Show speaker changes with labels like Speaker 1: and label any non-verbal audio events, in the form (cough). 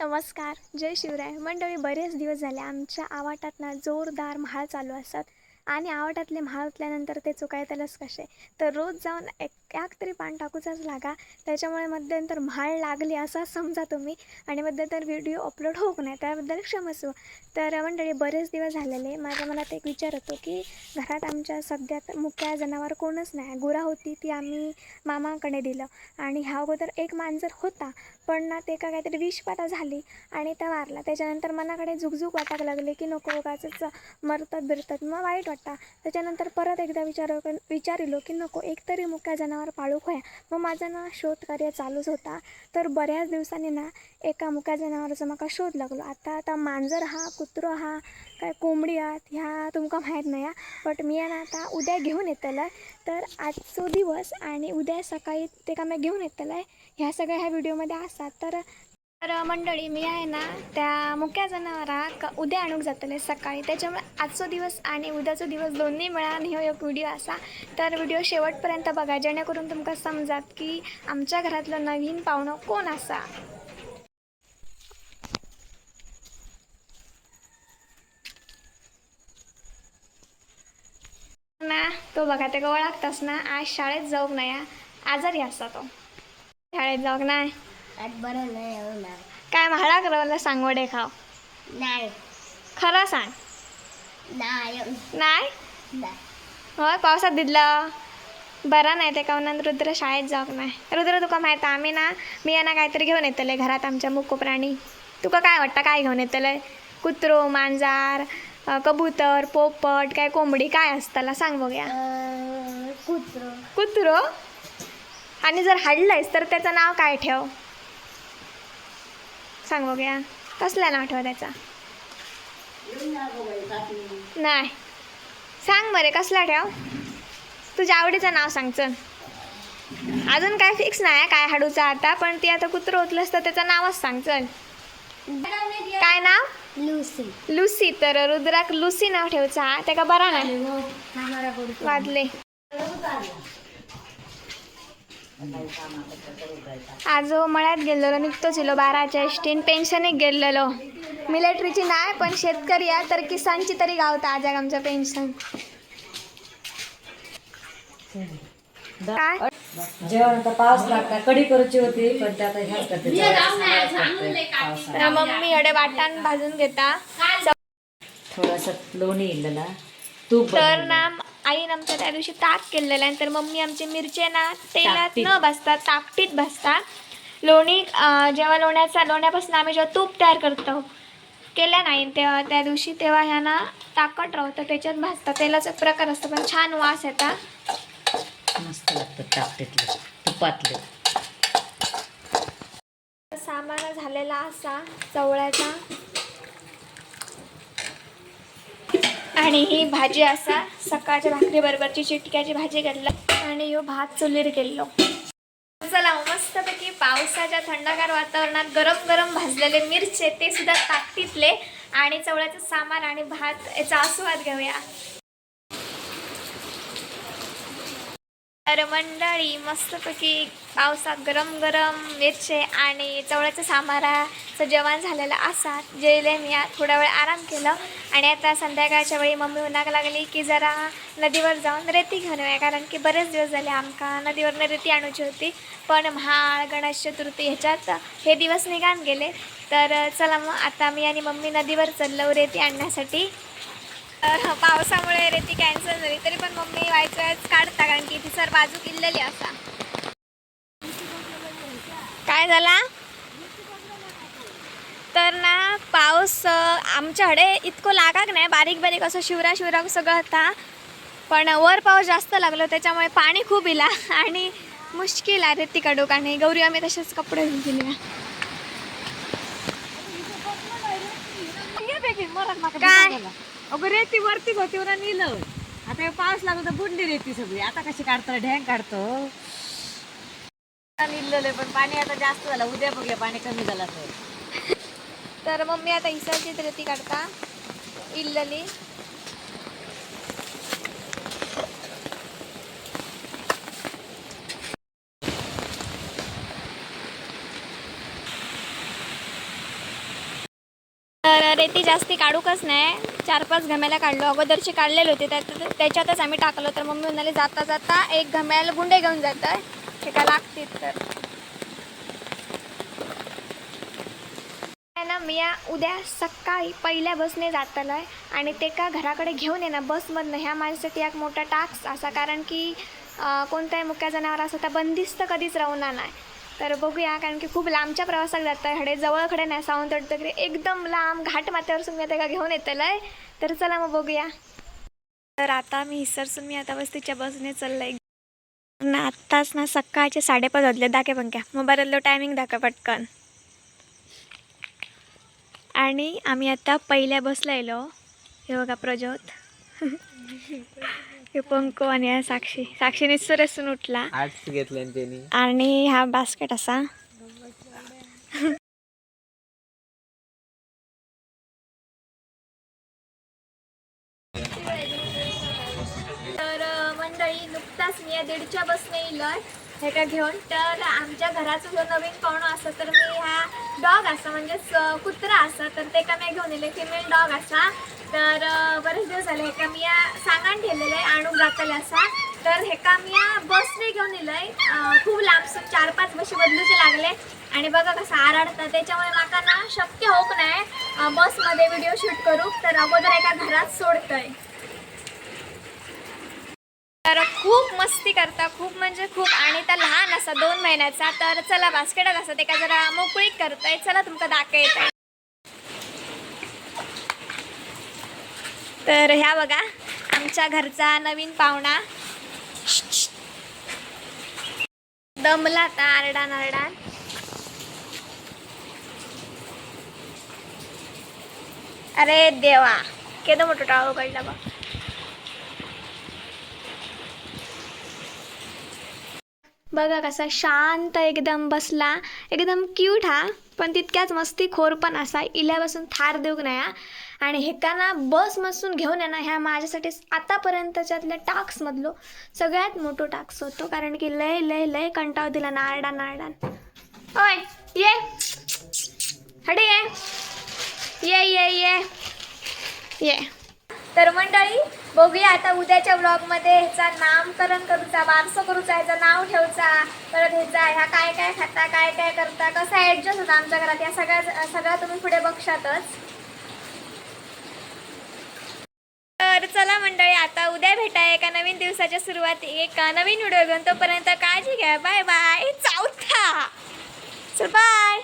Speaker 1: नमस्कार. जय शिवराय. मंडळी बरेच दिवस झाले आमच्या आवाटात ना जोरदार म्हाळ चालू असतात आणि आवाटातले म्हाळ उठल्यानंतर ते चुकायतलंच कसे? तर रोज जाऊन एक एक तरी पान टाकूचाच लागा. त्याच्यामुळे मध्यंतर म्हाळ लागली असा समजा तुम्ही. आणि मध्यंतर व्हिडिओ अपलोड होऊ नये त्याबद्दल क्षमसू तर मंडळी बरेच दिवस झालेले माझ्या मनात एक विचार होतो की घरात आमच्या सध्या मुक्या जनावर कोणच नाही. गुरा होती ती आम्ही मामाकडे दिलं. आणि ह्या अगोदर एक मांजर होता पण ना ते का काहीतरी विषपाता झाली आणि त्या वारला. त्याच्यानंतर मनाकडे झुकझुक वाटायला लागले की नको उगाच मरतात बिरतात मग वाईट वाटतं. त्याच्यानंतर परत एकदा विचार विचारिलो की नको एकतरी मुक्या जनावर पाळू होया. मग माझं ना शोधकार्य चालूच होता. तर बऱ्याच दिवसांनी ना एका मुक्या जनावराचा माका शोध लागलो. आता आता मांजर हा कुत्रो हा काय कोंबडी आहात ह्या तुमका माहीत नाही बट मी आहे ना आता उद्या घेऊन येतलं तर आजचो दिवस आणि उद्या सकाळी ते का मी घेऊन येतलं आहे ह्या सगळ्या ह्या व्हिडिओमध्ये असतात तर तर मंडळी मी आहे ना त्या मुक्या जनावरा उद्या आणूक जातले सकाळी. त्याच्यामुळे आजचो दिवस आणि उद्याचो दिवस दोन्ही मिळान. हो एक व्हिडिओ असा. तर व्हिडिओ शेवटपर्यंत बघा जेणेकरून तुमका समजात की आमच्या घरातलं नवीन पाहुणं कोण असा? ना तो बघा ते ओळखतास ना? आज शाळेत जाऊक नाही आजारी असता तो. शाळेत जाऊक नाही
Speaker 2: आज बरं नाही होणार.
Speaker 1: काय म्हाळा करवला सांगोडे खाव.
Speaker 2: नाही.
Speaker 1: खरं सांग.
Speaker 2: नाही.
Speaker 1: नाही?
Speaker 2: नाही.
Speaker 1: होय पावसात दिदलं. बरा नाही ते कावनान रुद्र शाळेत जाऊक नाही. रुद्र तुका माहीत आहे, आम्ही ना मी यांना काहीतरी घेऊन येतले घरात आमच्या मुक्को प्राणी तुका काय वाटतं काय घेऊन येतले? कुत्रो मांजार अं, कबूतर पोपट काय कोंबडी काय असताला? सांग बघूया.
Speaker 2: अं, कुत्रो.
Speaker 1: कुत्रो? आणि जर हाडलंयस तर त्याचं नाव काय ठेव? सांग बघूया. कसलं नाव ठेव त्याचा? नाही. सांग बरे कसला ठेव. तुझ्या आवडीचं नाव सांग चल. अजून काय फिक्स नाही काय हाडूचा आता पण ती आता कुत्रं होतलंस तर त्याचं नावच सांग चल. काय नाव?
Speaker 2: लुसी.
Speaker 1: लुसी. तर रुद्राक लुसी नाव ठेवचा हा. त्याका बरा नाही? वाजले. आज मळ्यात गेलेलो निघतोच इलो बाराच्या एसटीन पेन्शनीक गेलेलो. मिलिटरीची नाही पण शेतकरी आहे तर किसानची तरी गावता आज आमचं पेन्शन. काय?
Speaker 3: जेवण आता पाऊस लागता कडी करूची होती पण ते आता ह्याच करते
Speaker 1: तर मम्मी एवढे वाटाण भाजून घेता.
Speaker 3: थोडासा लोणी इल्लेला.
Speaker 1: तर. ना आईन आमच्या त्या दिवशी ताक केलेलं आहे. तर मम्मी आमचे मिरचे ना तेलात. न भाजता ताकटीत भाजतात. लोणी जेव्हा लोण्याचा लोण्यापासून आम्ही जेव्हा तूप तयार करतो केल्या नाही तेव्हा त्या दिवशी तेव्हा ह्या ना ताकट राहतं त्याच्यात भाजतात. तेलाचा एक प्रकार असतो पण छान वास येतात
Speaker 3: मस्त लागतं टाकटीतलं तुपातलं.
Speaker 1: सामान झालेला असा चवळ्याचा. आणि ही भाजी असा सकाळच्या भाकरी बरोबरची चिटक्याची भाजी घेतला आणि ह्यो भात चुलीर केल्लो चला मस्तपैकी पावसाच्या थंडगार वातावरणात गरम गरम भाजलेले मिरचे ते सुद्धा ताकतीतले आणि चवळ्याचं सामान आणि भात याचा आस्वाद घेऊया. तर मंडळी मस्तपैकी पावसात गरम गरम मिरचे आणि चवळ्याचं सामाराचं जेवण झालेलं असा जेले मी थोडा वेळ आराम केलं. आणि आता संध्याकाळच्या वेळी मम्मी उन्हाक लागली की जरा नदीवर जाऊन रेती घेऊन येऊया कारण की बरेच दिवस झाले आमका नदीवरनं रेती आणूची होती. पण महाळ गणेश चतुर्थी ह्याच्यात हे दिवस निघान गेले. तर चला मग आता मी आणि मम्मी नदीवर चाललो रेती आणण्यासाठी. तर पावसामुळे रेती कॅन्सल झाली. तरी पण मम्मी व्हायचं वेळेस काढता कारण की ती सर बाजू किल्लेली असा. काय झाला? तर ना पाऊस आमच्याकडे इतकं लागाक नाही. बारीक बारीक असं शिवरा शिवरा सगळं होता. पण वर पाऊस जास्त लागलो त्याच्यामुळे पाणी खूप इला. आणि मुश्किल आहे रेती काढूक आणि गौरी आम्ही तसेच कपडे दिले काय?
Speaker 3: अगं रेती वरती होती ना नेलं. आता हे पाऊस लागला तर बुडली रेती सगळी. आता कशी काढतो ढॅंग काढतो. निघलेलं पण पाणी आता जास्त झालं. उद्या बघूया पाणी कमी झालं तर. (laughs)
Speaker 1: तर मम्मी आता इसाची रेती काढता. इल्लली. तर रेती जास्ती काढूकच नाही. चार पाच घम्याला काढलो. अगोदरची काढलेले होते त्यात त्याच्यातच आम्ही टाकलो. तर मम्मी म्हणाले जाता जाता एक घम्याला गुंडे घेऊन जात आहे ते का लागतील तर. ना मी उद्या सकाळी पहिल्या बसने जातलो आहे आणि ते का घराकडे घेऊन ये ना बसमधनं ह्या माझ्यासाठी एक मोठा टास्क असा. कारण की कोणताही मुक्या जनावर असं तर बंदिस्त कधीच राहणार नाही. तर बघूया कारण की खूप लांबच्या प्रवासात जात आहे. हडे जवळकडे नाही सावंतवाडी तिकडे एकदम लांब घाट माथ्यावरसून मी आता का घेऊन येतलं आहे तर चला मग बघूया. तर आता मी हिसरसून मी आता वस्तीच्या बसने चाललंय. ना आत्ताच ना सकाळचे साडेपाच वाजले. दाखे पंख्या मोबाईललो टायमिंग दाखवा पटकन. आणि आम्ही आता पहिल्या बसला येलो हे बघा प्रज्योत. (laughs) हे पंको आणि हा साक्षी. साक्षी निसरसून उठला.
Speaker 4: आर्ट्स घेतले त्यांनी.
Speaker 1: आणि हा बास्केट असा. तर मंडळी नुकताच मी या दीडच्या बसने येलोय हे का घेऊन. तर आमच्या घराचं जो नवीन पाहुणा असा तर मी ह्या डॉग असा म्हणजेच कुत्रा असा. तर ते का मी घेऊन येले फिमेल डॉग असा. तर बरेच दिवस झाले हे का मी या सांगाण ठेवलेलं आहे आणून जातले असा. तर हे का मी या बसने घेऊन येलंय. आहे खूप लांबसून चार पाच बसे बदलूचे लागले. आणि बघा कसं आराडतं त्याच्यामुळे माका ना शक्य होत नाही बसमध्ये व्हिडिओ शूट करू. तर अगोदर एका घरात सोडतंय तर खूप मस्ती करता खूप म्हणजे खूप. आणि त्या लहान असा दोन महिन्याचा तर चला बास्केटात असा ते का जरा मोकळीक करताय. चला तुमका दाखवत. आहे तर ह्या बघा आमच्या घरचा नवीन पाहुणा. दमला आता आरडान आरडान अरे देवा केदं मोठं टाळ काढला बा बघा कसा शांत एकदम बसला. एकदम क्यूट हा. पण तितक्याच मस्ती खोर पण असा इल्यापासून थार देऊ नये. हा. आणि हे का ना बसमधून घेऊन येणं ह्या माझ्यासाठी आतापर्यंतच्यातल्या टास्कमधलो सगळ्यात मोठं टास्क होतो. कारण की लय लय लय कंटाळ दिला नारडा नारडान ओय ये. हडे ये. ये ये ये. ये. तर मंडळी बघूया आता उद्याच्या ब्लॉगमध्ये ह्याचा नामकरण करूचा बारसं करूचा ह्याचं नाव ठेवचा परत ह्याचा ह्या काय काय खाता काय काय करता कसा ॲडजस्ट होता आमच्या घरात या सगळ्या सगळ्या तुम्ही पुढे बघशातच. तर चला मंडळी आता उद्या भेटाय एका नवीन दिवसाच्या सुरुवाती एक नवीन व्हिडिओ घेऊन तोपर्यंत काळजी घ्या. बाय बाय चौथा. चल बाय